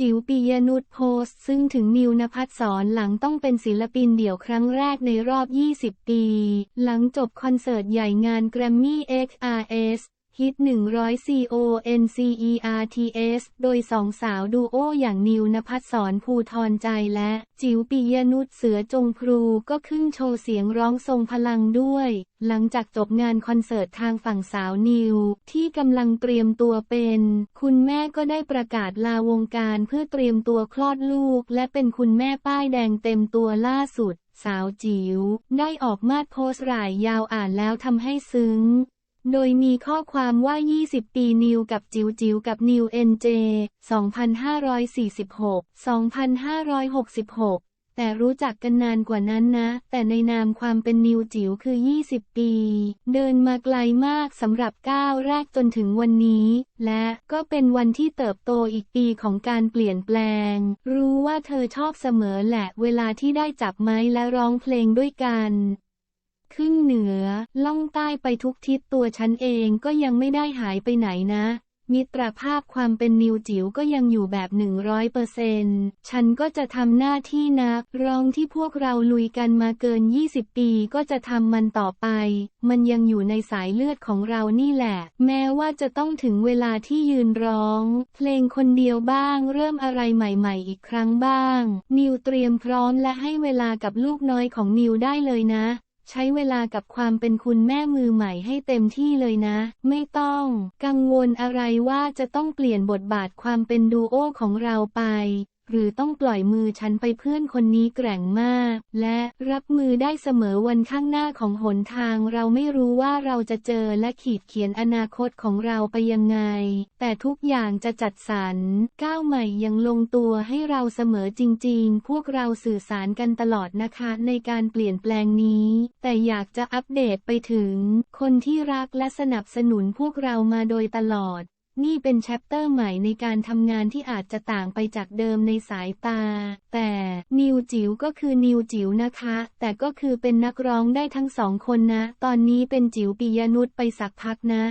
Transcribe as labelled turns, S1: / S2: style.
S1: จิ๋วปิยนุชโพสต์ซึ่งถึงนิวนภัสสอนหลังต้องเป็นศิลปินเดี่ยวครั้งแรกในรอบ 20 ปี หลังจบคอนเสิร์ตใหญ่งานแกรมมี่ XRS ฮิต100 CONCERTS โดยสองสาวดูโออย่างนิวนภัสสรภูทรใจและ จิ๋วปิยนุชเสือจงพลูก็ขึ้นโชว์เสียงร้องทรงพลังด้วย หลังจากจบงานคอนเสิร์ตทางฝั่งสาวนิว ที่กำลังเตรียมตัวเป็น คุณแม่ก็ได้ประกาศลาวงการเพื่อเตรียมตัวคลอดลูก และเป็นคุณแม่ป้ายแดงเต็มตัวล่าสุดสาวจิ๋วได้ออกมาโพสต์รายยาวอ่านแล้วทำให้ซึ้ง โดยมีข้อความว่า 20 ปีนิวกับจิวจิวกับนิวเอ็นเจ2546 2566 แต่รู้จักกันนานกว่านั้นนะ แต่ในนามความเป็นนิวจิ๋วคือ 20 ปี เดินมาไกลมากสำหรับก้าวแรกจนถึงวันนี้ และก็เป็นวันที่เติบโตอีกปีของการเปลี่ยนแปลง รู้ว่าเธอชอบเสมอแหละ เวลาที่ได้จับไม้และร้องเพลงด้วยกัน ขึ้นเหนือ ล่องใต้ไปทุกทิศตัวฉันเองก็ยังไม่ได้หายไปไหนนะ มิตรภาพความเป็นนิวจิ๋วก็ยังอยู่แบบหนึ่งร้อยเปอร์เซนฉันก็จะทำหน้าที่นักร้องที่พวกเราลุยกันมาเกิน 20 ปีก็จะทำมันต่อไป มันยังอยู่ในสายเลือดของเรานี่แหละ แม้ว่าจะต้องถึงเวลาที่ยืนร้อง เพลงคนเดียวบ้าง เริ่มอะไรใหม่ ๆ อีกครั้งบ้าง นิวเตรียมพร้อมและให้เวลากับลูกน้อยของนิวได้เลยนะ ใช้เวลากับความเป็นคุณแม่มือใหม่ให้เต็มที่เลยนะ ไม่ต้อง กังวลอะไรว่าจะต้องเปลี่ยนบทบาทความเป็นดูโอของเราไป หรือต้องปล่อยมือฉันไปเพื่อนคนนี้แกร่งมาก และรับมือได้เสมอวันข้างหน้าของหนทางเราไม่รู้ว่าเราจะเจอและขีดเขียนอนาคตของเราไปยังไง แต่ทุกอย่างจะจัดสรรก้าวใหม่ยังลงตัวให้เราเสมอจริง ๆ พวกเราสื่อสารกันตลอดนะคะในการเปลี่ยนแปลงนี้ แต่อยากจะอัปเดตไปถึง คนที่รักและสนับสนุนพวกเรามาโดยตลอด นี่เป็นแชปเตอร์ใหม่ในการทำงานที่อาจจะต่างไปจากเดิมในสายตา แต่นิวจิ๋วก็คือนิวจิ๋วนะคะ แต่ก็คือเป็นนักร้องได้ทั้งสองคนนะ ตอนนี้เป็นจิ๋วปิยนุชไปสักพักนะ